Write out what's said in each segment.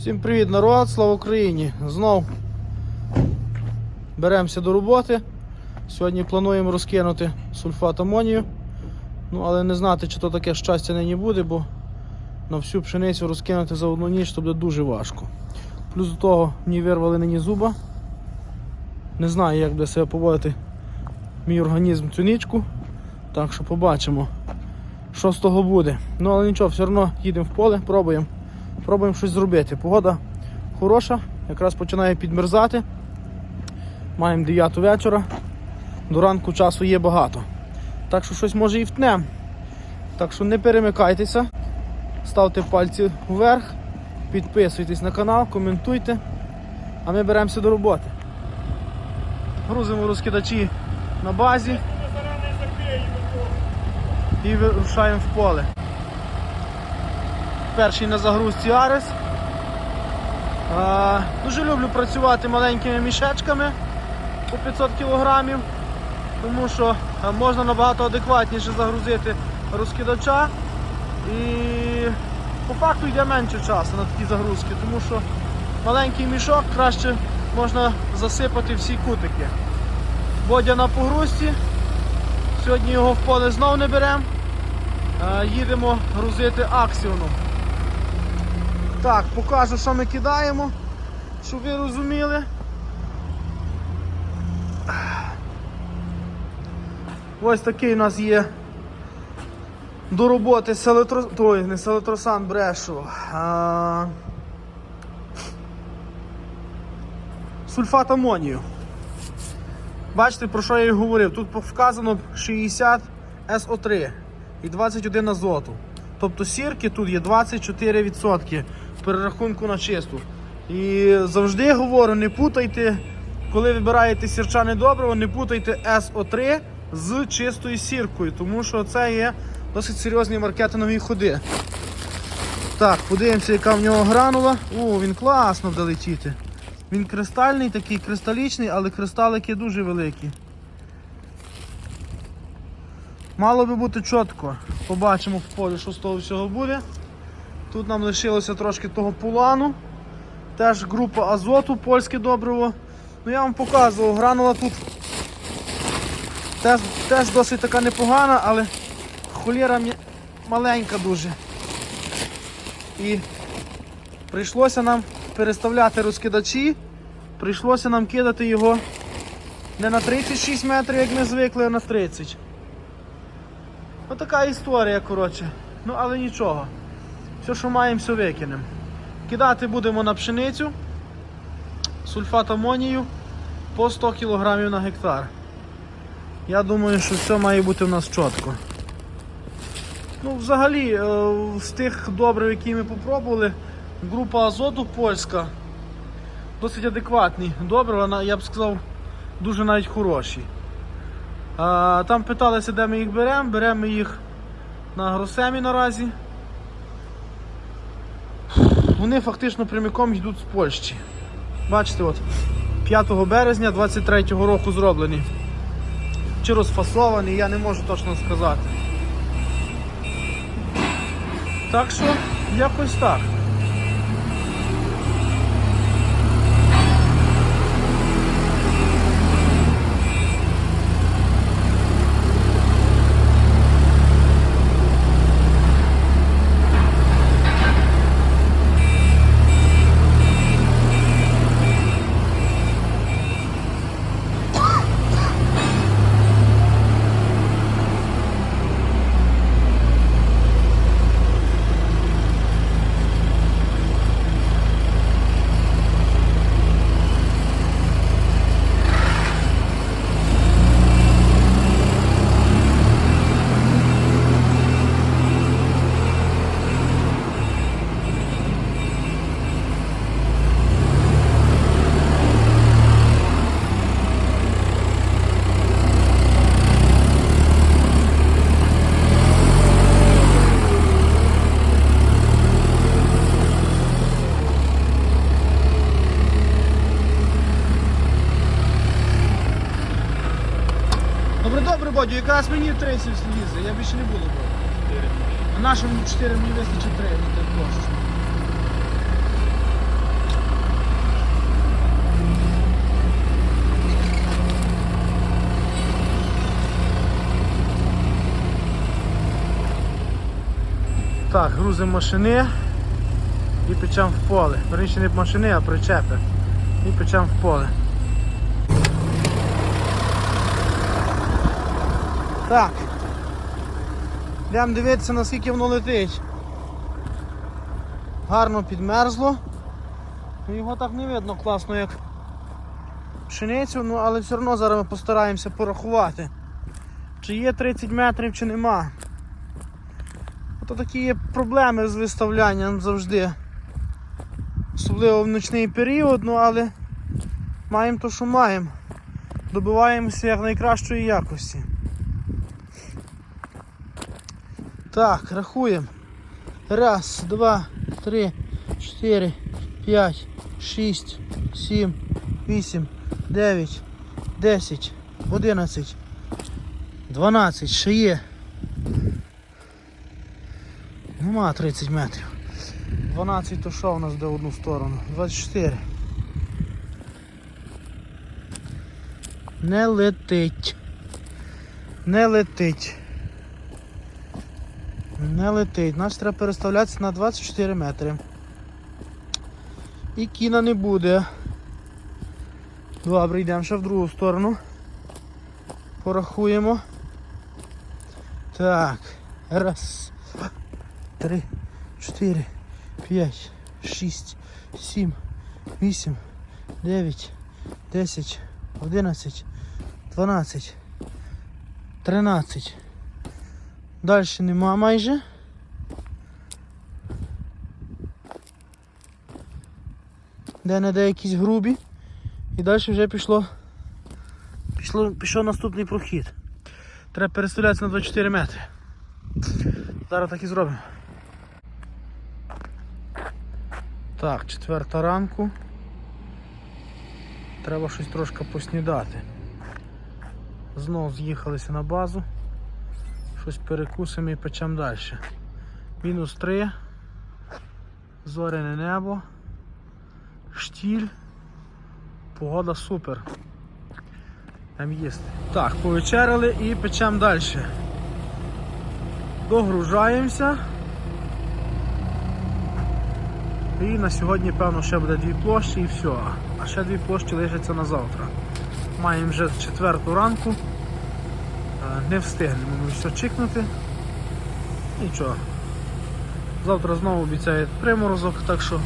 Всім привіт, народ, слава Україні! Знов беремося до роботи. Сьогодні плануємо розкинути сульфат амонію. Ну, але не знати, чи то таке щастя нині буде, бо на всю пшеницю розкинути за одну ніч то буде дуже важко. Плюс до того мені вирвали нині зуба. Не знаю, як буде себе поводити мій організм цю нічку. Так що побачимо, що з того буде. Ну але нічого, все одно їдемо в поле, пробуємо. Пробуємо щось зробити. Погода хороша, якраз починає підмерзати. Маємо 9 вечора. До ранку часу є багато. Так що щось може і втнем. Так що не перемикайтеся, ставте пальці вверх, підписуйтесь на канал, коментуйте, а ми беремося до роботи. Грузимо розкидачі на базі і вирушаємо в поле. Перший на загрузці Арес. А, дуже люблю працювати маленькими мішечками по 500 кг, тому що можна набагато адекватніше загрузити розкидача і по факту йде менше часу на такі загрузки, тому що маленький мішок краще можна засипати всі кутики. Бодя на погрузці. Сьогодні його в поле знов не беремо. Їдемо грузити аксіоном. Так, покажу, що ми кидаємо, щоб ви розуміли. Ось такий у нас є до роботи селетро... Ой, не селетросан брешу. А... Сульфат амонію. Бачите, про що я і говорив? Тут вказано 60 СО3 і 21 азоту. Тобто сірки тут є 24% перерахунку на чисту. І завжди говорю, не путайте, коли вибираєте сірчане добриво, не путайте СО3 з чистою сіркою, тому що це є досить серйозні маркетингові ходи. Так, подивимося, яка в нього гранула. О, він класно буде летіти. Він кристальний, такий кристалічний, але кристалики дуже великі. Мало би бути чітко. Побачимо в полі, що з того всього буде. Тут нам лишилося трошки того пулану. Теж група азоту, польське добриво. Ну я вам показував, гранула тут теж, теж досить така непогана, але холєра маленька дуже. І прийшлося нам переставляти розкидачі, прийшлося нам кидати його не на 36 метрів, як ми звикли, а на 30. Отака історія, коротше. Ну, але нічого. Все, що маємо, все викинемо. Кидати будемо на пшеницю, сульфат амонію по 100 кг на гектар. Я думаю, що все має бути в нас чітко. Ну, взагалі, е, з тих добрив, які ми попробували, група азоту польська досить адекватні добрива, я б сказав, дуже навіть хороші. Там питалися, де ми їх беремо. Беремо їх на Гросемі наразі. Вони фактично прямиком йдуть з Польщі. Бачите, от 5 березня 23-го року зроблені. Чи розфасовані, я не можу точно сказати. Так що, якось так. 4, мені вистачить 3 літри площі. Так, грузимо машини і печемо в поле. Верніше не машини, а причепи. І печемо в поле. Так. Йдемо дивитися, наскільки воно летить. Гарно підмерзло. Ну, Його так не видно класно, як пшеницю, ну але все одно зараз ми постараємося порахувати. Чи є 30 метрів, чи нема. Ото такі є проблеми з виставлянням завжди. Особливо в ночний період, ну але маємо то, що маємо. Добиваємося як найкращої якості. Так, рахуємо. Раз, два, три, чотири, п'ять, шість, сім, вісім, дев'ять, десять, одинадцять, дванадцять, ще є. Нема 30 метрів. 12 то що у нас де в одну сторону? 24. Не летить. Не летить. Не летить. Нас треба переставлятися на 24 метри. І кіна не буде. Добре, йдемо ще в другу сторону. Порахуємо. Так. Раз, три, чотири, п'ять, шість, сім, вісім, дев'ять, десять, одинадцять, дванадцять, тринадцять. Далі нема майже. Де не де якісь грубі. І далі вже пішло, пішло, пішов наступний прохід. Треба переставлятися на 24 метри. Зараз так і зробимо. Так, четверта ранку. Треба щось трошки поснідати. Знов з'їхалися на базу. Щось перекусимо і печемо далі. Мінус 3. Зоряне небо. Штіль. Погода супер. Там їсти. Так, повечеряли і печемо далі. Догружаємося. І на сьогодні, певно, ще буде дві площі і все. А ще дві площі лишаться на завтра. Маємо вже четверту ранку. Не встигнемо ми все чекнути. Нічого. Завтра знову обіцяє приморозок, так що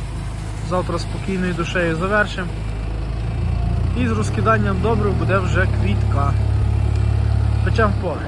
завтра спокійною душею завершимо. І з розкиданням добрив буде вже квітка. Печем в поле.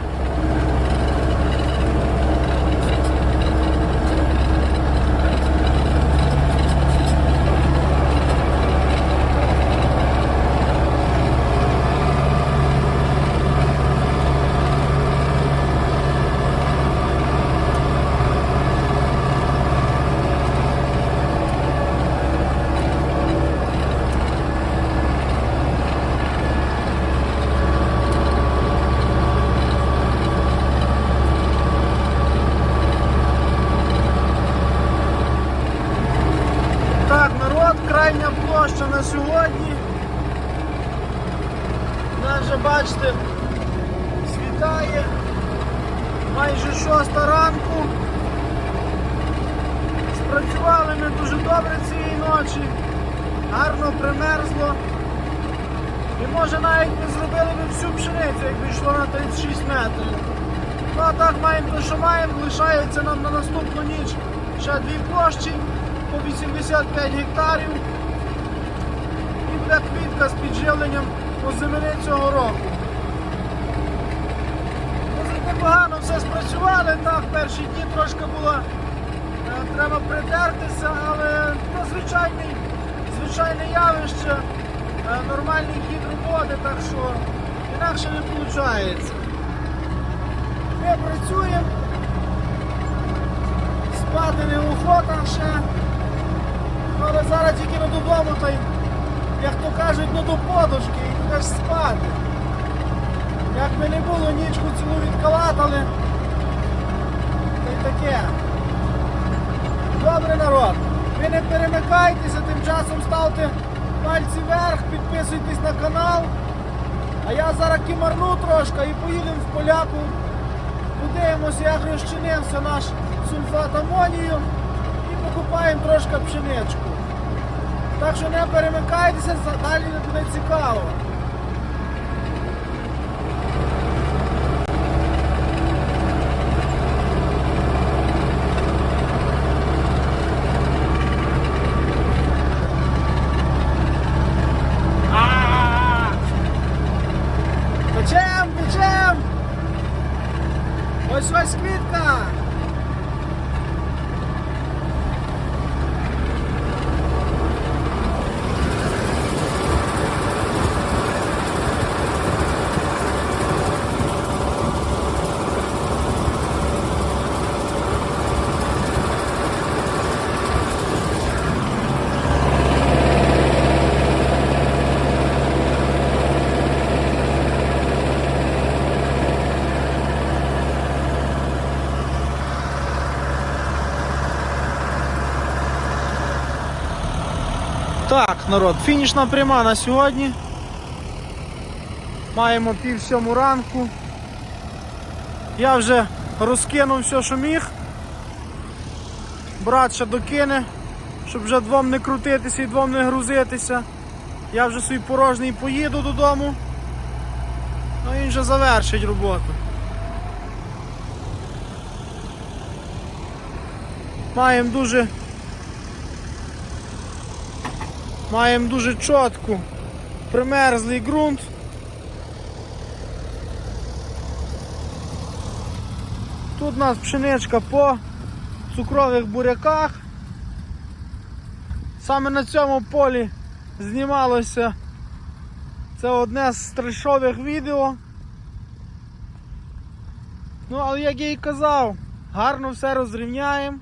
Так, народ, крайня площа на сьогодні. Нас вже бачите, світає. Майже шоста ранку. Спрацювали ми дуже добре цієї ночі. Гарно примерзло. І може навіть ми зробили б всю пшеницю, якби йшло на 36 метрів. Ну а так маємо те, що маємо, лишається нам на наступну ніч ще дві площі по 85 гектарів. І буде квітка з підживленням озимини цього року. Непогано все спрацювали, так, перші дні трошки було е, треба притертися, але ну, звичайний, звичайне явище, е, нормальний хід роботи, так що інакше не виходить. Ми працюємо, спати не охота ще. Але зараз тільки не додому, як то кажуть, ну до подушки і будеш спати. Як би не було, нічку цілу відкалатали. Та й таке. Добре народ. Ви не перемикайтеся, тим часом ставте пальці вверх, підписуйтесь на канал. А я зараз кімарну трошки і поїдемо в поляку. Подивимося, як розчинився наш сульфат амонію і покупаємо трошки пшеничку. Так що не перемикайтеся, далі буде цікаво. А! Печем, печем! Ось ось квітка! Так, народ, фінішна пряма на сьогодні. Маємо пів сьому ранку. Я вже розкинув все, що міг. Брат ще докине, щоб вже двом не крутитися і двом не грузитися. Я вже свій порожній поїду додому. Ну він вже завершить роботу. Маємо дуже Маємо дуже чітку примерзлий ґрунт. Тут у нас пшеничка по цукрових буряках. Саме на цьому полі знімалося це одне з трешових відео. Ну, але як я і казав, гарно все розрівняємо,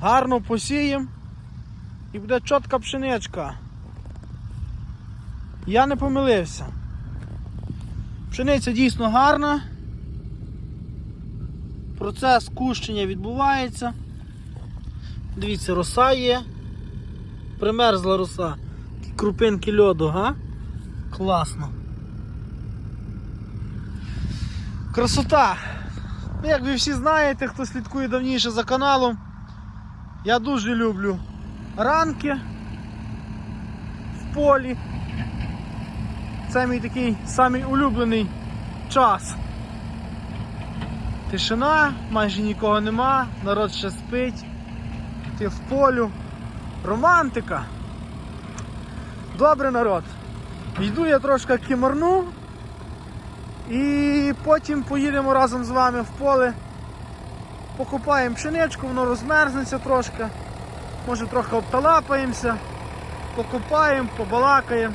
гарно посіємо і буде чітка пшеничка. Я не помилився. Пшениця дійсно гарна. Процес кущення відбувається. Дивіться, роса є. Примерзла роса. Крупинки льоду, га? Класно. Красота! Ну, Як ви всі знаєте, хто слідкує давніше за каналом, я дуже люблю ранки в полі. Це мій такий самий улюблений час. Тишина, майже нікого нема, народ ще спить. Ти в полю. Романтика. Добре народ. Йду я трошки кімарну і потім поїдемо разом з вами в поле. Покупаємо пшеничку, воно розмерзнеться трошки. Може трохи обталапаємося, покупаємо, побалакаємо.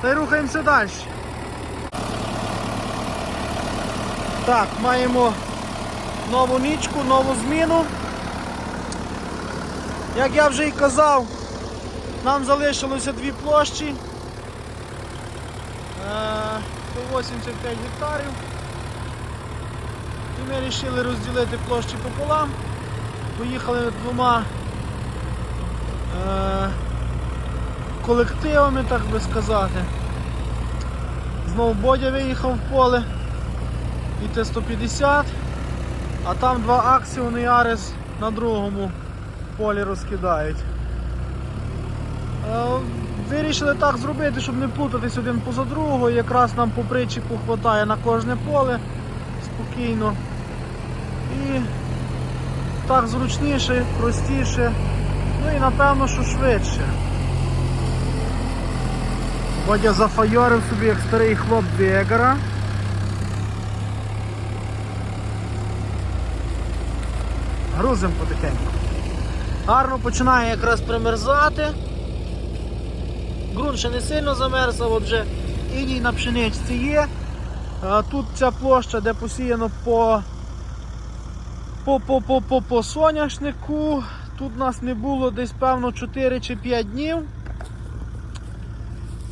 Та й рухаємося далі. Так, маємо нову нічку, нову зміну. Як я вже і казав, нам залишилося дві площі. Е, По 85 гектарів. І ми вирішили розділити площі пополам. Поїхали двома е, колективами, так би сказати. Знову Бодя виїхав в поле і Т-150, а там два Аксіон і Арес на другому полі розкидають. Е, Вирішили так зробити, щоб не плутатись один поза другого. Якраз нам по причіпу хватає на кожне поле спокійно. І так зручніше, простіше, ну і напевно, що швидше. Водя зафайорив собі як старий хлоп Вегера. Грузимо потихеньку. Гарно починає якраз примерзати. Ґрунт ще не сильно замерз, а вже іній на пшеничці є. Тут ця площа, де посіяно по по, по, по, по, по соняшнику. Тут нас не було десь певно 4 чи 5 днів.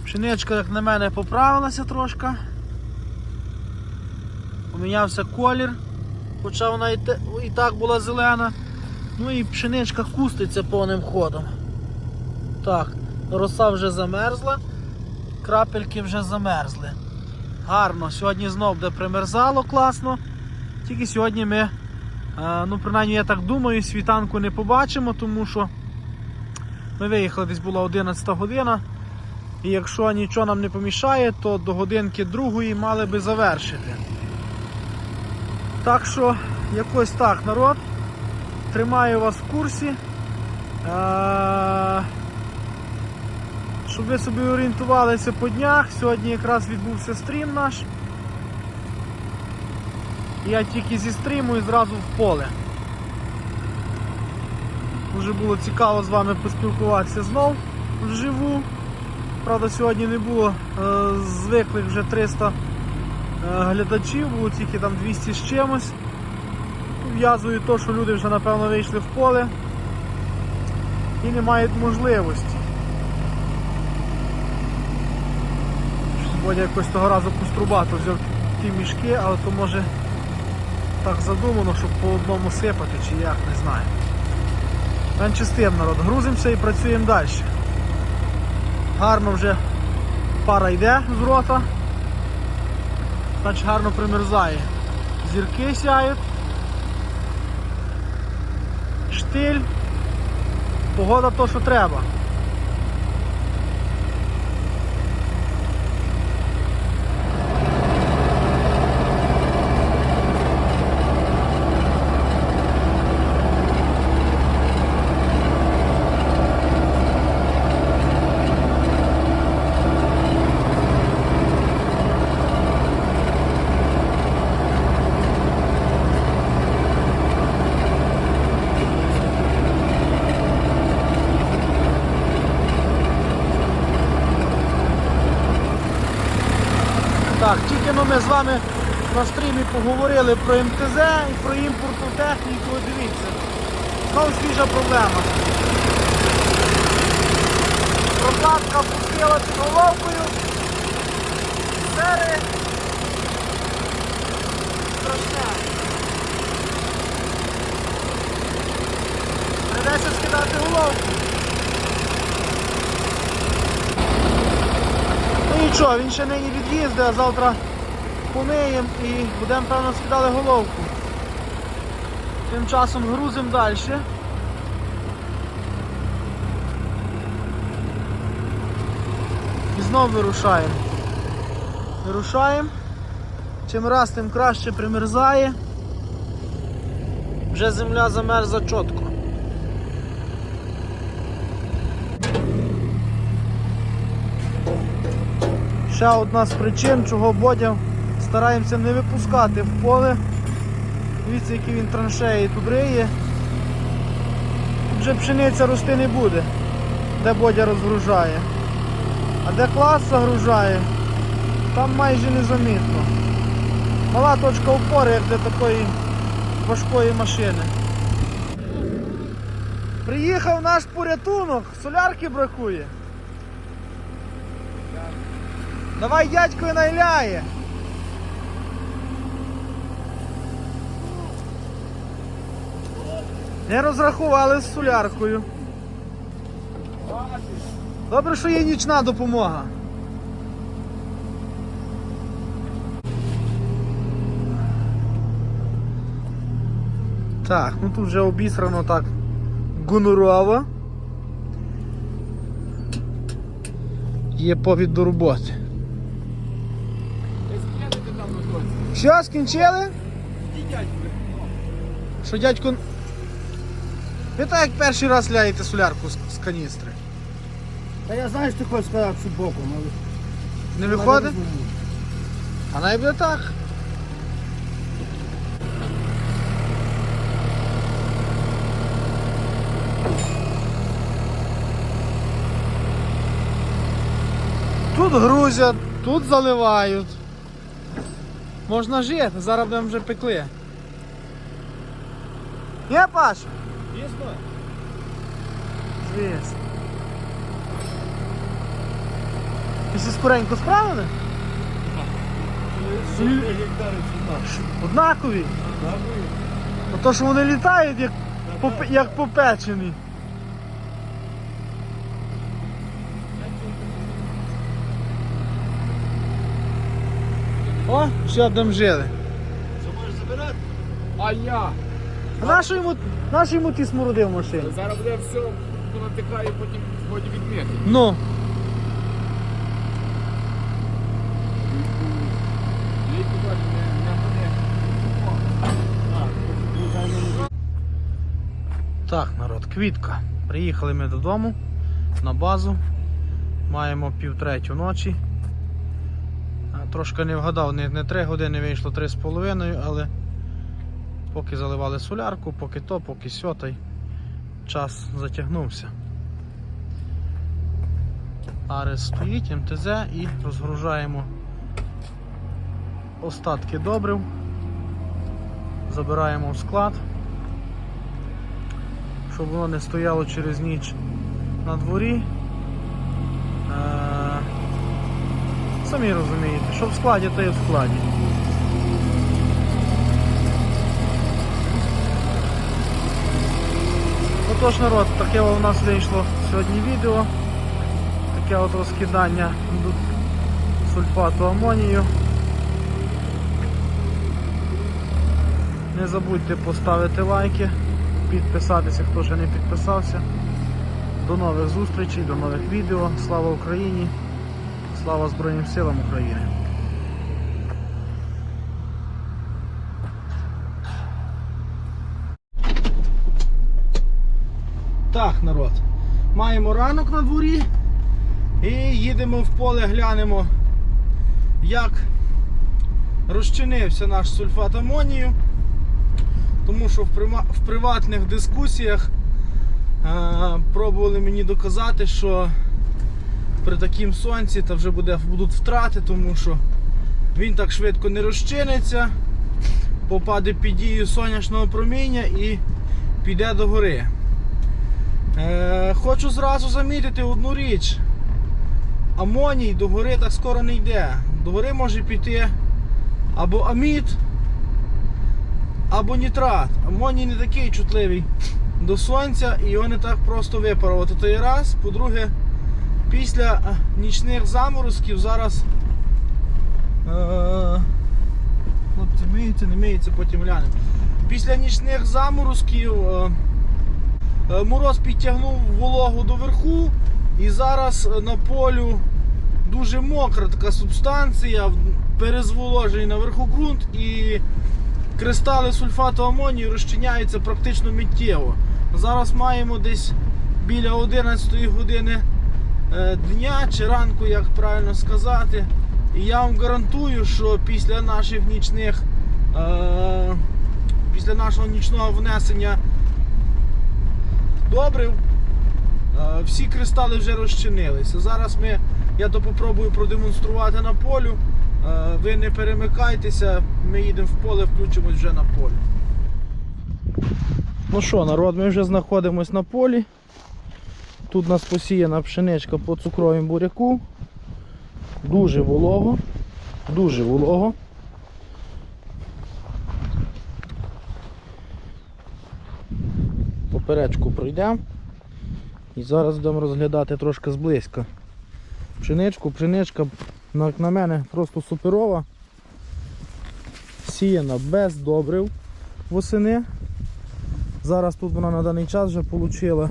Пшеничка, як на мене, поправилася трошки. Помінявся колір, хоча вона і, те, і так була зелена. Ну і пшеничка куститься повним ходом. Так, роса вже замерзла, крапельки вже замерзли. Гарно, сьогодні знов буде примерзало класно. Тільки сьогодні ми, ну принаймні я так думаю, світанку не побачимо, тому що ми виїхали, десь була 11 година. І якщо нічого нам не помішає, то до годинки другої мали би завершити. Так що, якось так, народ. Тримаю вас в курсі. Е, Щоб ви собі орієнтувалися по днях, сьогодні якраз відбувся стрім наш. Я тільки зі стріму і зразу в поле. Дуже було цікаво з вами поспілкуватися знов вживу. Правда, сьогодні не було е, звиклих вже 300 е, глядачів, було тільки там 200 з чимось. В'язую то, що люди вже напевно вийшли в поле і не мають можливості. Бодя якось того разу куструбато взяв ті мішки, але то може так задумано, щоб по одному сипати чи як, не знаю. Менше з тим народ, грузимося і працюємо далі. Гарно вже пара йде з рота. Значить гарно примерзає. Зірки сяють. Штиль. Погода то, що треба. Так, тільки ну, ми з вами на стрімі поговорили про МТЗ і про імпортну техніку. Дивіться, знову свіжа проблема. Прокладка пустила під головкою. Сери. Страшне. Придеться скидати головку. Ну нічого, він ще нині від'їздить, а завтра помиємо і будемо, певно, скидали головку. Тим часом грузимо далі. І знов вирушаємо. Вирушаємо. Чим раз, тим краще примерзає. Вже земля замерзла чітко. Ще одна з причин, чого Бодя стараємося не випускати в поле. Дивіться, які він траншеї тут риє. Тут вже пшениця рости не буде, де Бодя розгружає. А де клас загружає, там майже незамітно. Мала точка опори, як для такої важкої машини. Приїхав наш порятунок, солярки бракує. Давай дядько найляє. Не розрахували з соляркою. Добре, що є нічна допомога. Так, ну тут вже обісрано так гонорово. Є повід до роботи. Що, скінчили? Що дядько. Ви так як перший раз ляєте солярку з, з каністри. Та я знаю, що ти хочеш сказати, що боком, але... Не виходить? А най буде так. Тут грузять, тут заливають. Можна жити, зараз будемо вже пекли. Є, Паш? Звісно. Звісно. Ти скоренько справили? Сім гектарів сюди. Однакові. А то, що вони літають як, попе- як попечені. О, все, будемо жили. Що можеш забирати? А я? Нащо йому, нащо йому ті смороди в машині? Зараз буде все понатикає, потім потім відмити. Ну. Так, народ, квітка. Приїхали ми додому на базу. Маємо пів третю ночі. Трошки не вгадав, не, не 3 години вийшло 3,5, але поки заливали солярку, поки то, поки сьо, та й час затягнувся. Арес стоїть, МТЗ і розгружаємо остатки добрив. Забираємо в склад щоб воно не стояло через ніч на дворі. Е, Самі розумієте, що в складі, то і в складі. Отож, народ, таке у нас вийшло сьогодні відео. Таке от розкидання сульфату амонію. Не забудьте поставити лайки підписатися, хто ще не підписався. До нових зустрічей, до нових відео. Слава Україні! Слава Збройним силам України! Так, народ. Маємо ранок на дворі і їдемо в поле, глянемо, як розчинився наш сульфат амонію тому що в, приватних дискусіях е, пробували мені доказати, що при такому сонці та вже буде, будуть втрати, тому що він так швидко не розчиниться, попаде під дію сонячного проміння і піде до гори. Е, хочу зразу замітити одну річ. Амоній до гори так скоро не йде. До гори може піти або амід, або нітрат. Амоній не такий чутливий до сонця і його не так просто випарувати. То є раз. По-друге, після е, нічних заморозків зараз е, хлопці миються, не миються, потім глянемо. Після нічних заморозків е, мороз підтягнув вологу до верху і зараз е, на полю дуже мокра така субстанція, перезволожений наверху ґрунт і кристали сульфату амонію розчиняються практично миттєво. Зараз маємо десь біля 11 години е, дня чи ранку, як правильно сказати. І я вам гарантую, що після наших нічних е, після нашого нічного внесення добрив е, всі кристали вже розчинилися. Зараз ми, я то попробую продемонструвати на полю. Е, Ви не перемикайтеся, ми їдемо в поле, включимось вже на полі. Ну що, народ, ми вже знаходимось на полі. Тут у нас посіяна пшеничка по цукровому буряку. Дуже волого. Дуже волого. Поперечку пройдемо. І зараз будемо розглядати трошки зблизька. Пшеничку, пшеничка, як на мене, просто суперова. Сіяна без добрив восени. Зараз тут вона на даний час вже отримала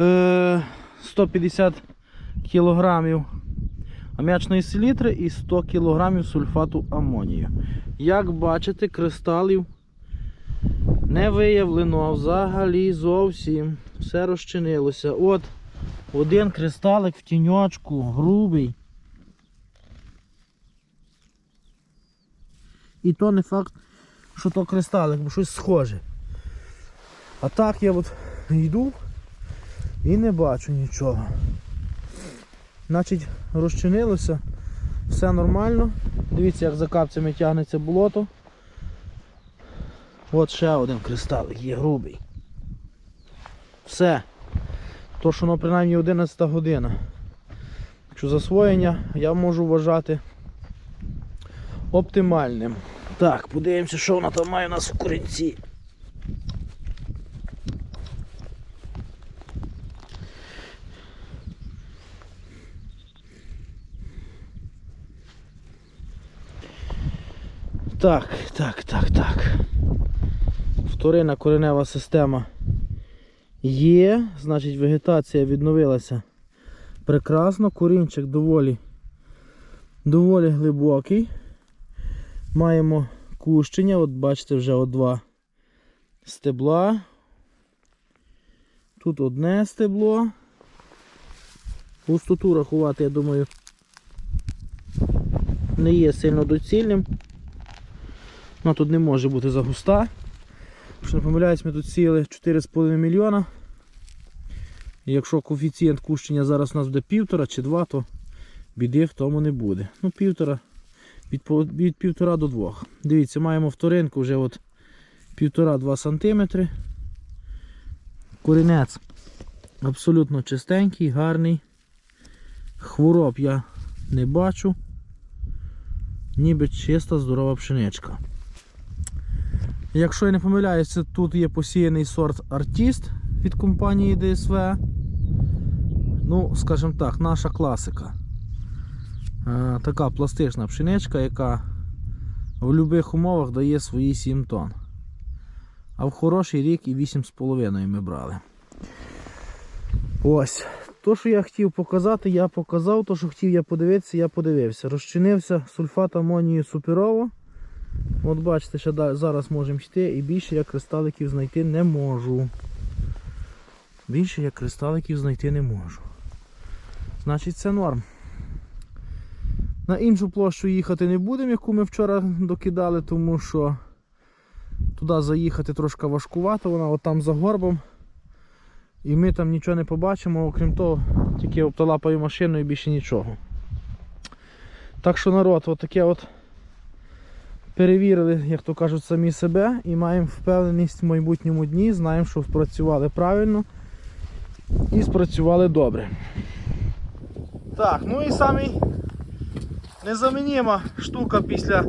е, 150 кілограмів ам'ячної селітри і 100 кілограмів сульфату амонію. Як бачите, кристалів не виявлено взагалі зовсім. Все розчинилося. От один кристалик в тіньочку, грубий. І то не факт, що то кристалик, бо щось схоже. А так я от йду і не бачу нічого. Значить, розчинилося, все нормально. Дивіться, як за капцями тягнеться болото. От ще один кристалик є грубий. Все. То, що ну, принаймні 11 година. Якщо засвоєння я можу вважати оптимальним. Так, подивимося, що вона там має у нас в корінці. Так, так, так, так. Вторинна коренева система є, значить вегетація відновилася прекрасно. Корінчик доволі, доволі глибокий. Маємо кущення, от бачите, вже от два стебла. Тут одне стебло. Густоту рахувати, я думаю, не є сильно доцільним. Вона тут не може бути загуста. Якщо не помиляюсь, ми тут сіяли 4,5 мільйона. І якщо коефіцієнт кущення зараз у нас буде півтора чи два, то біди в тому не буде. Ну, півтора, від, від півтора до двох. Дивіться, маємо вторинку вже от півтора-два сантиметри. Корінець абсолютно чистенький, гарний. Хвороб я не бачу. Ніби чиста, здорова пшеничка. Якщо я не помиляюся, тут є посіяний сорт артіст від компанії DSV. Ну, скажімо так, наша класика. Е, така пластична пшеничка, яка в будь-яких умовах дає свої 7 тонн. А в хороший рік і 8,5 ми брали. Ось. То, що я хотів показати, я показав. То, що хотів я подивитися, я подивився. Розчинився сульфат амонію суперово. От бачите, да- зараз можемо йти і більше я кристаликів знайти не можу. Більше я кристаликів знайти не можу. Значить це норм. На іншу площу їхати не будемо, яку ми вчора докидали, тому що туди заїхати трошки важкувато, вона отам за горбом. І ми там нічого не побачимо, окрім того, тільки обталапаю машину і більше нічого. Так що народ, отаке от перевірили, як то кажуть, самі себе і маємо впевненість в майбутньому дні, знаємо, що спрацювали правильно і спрацювали добре. Так, ну і самий незамінима штука після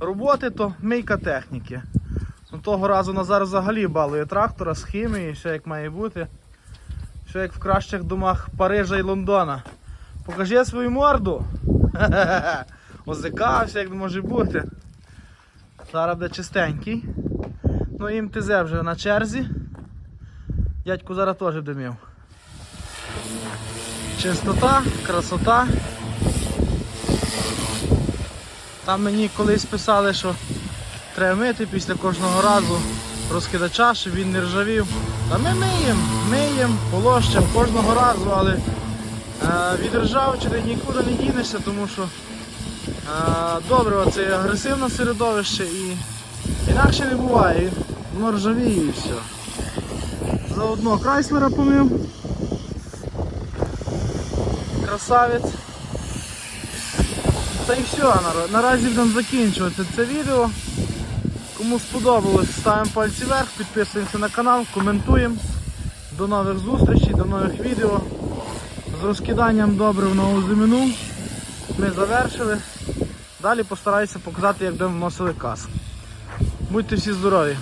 роботи то мийка техніки. Ну, того разу Назар взагалі балує трактора з хімією, все як має бути. Все як в кращих домах Парижа і Лондона. Покажи свою морду. Озикався, як може бути. Зараз буде чистенький. Ну і МТЗ вже на черзі. Дядьку зараз теж димів. Чистота, красота. Там мені колись писали, що треба мити після кожного разу розкидача, щоб він не ржавів. Та ми миємо, миємо, полощемо кожного разу, але е, від ржавчини нікуди не дінешся, тому що добре, це агресивне середовище і інакше не буває. Воно ржавіє і все. Заодно Крайслера помив. Красавець. Та і все, наразі- будемо закінчувати це відео. Кому сподобалось, ставимо пальці вверх, підписуємося на канал, коментуємо. До нових зустрічей, до нових відео. З розкиданням добрив на озимину ми завершили. Далі постараюся показати, як будемо вносили кас. Будьте всі здорові!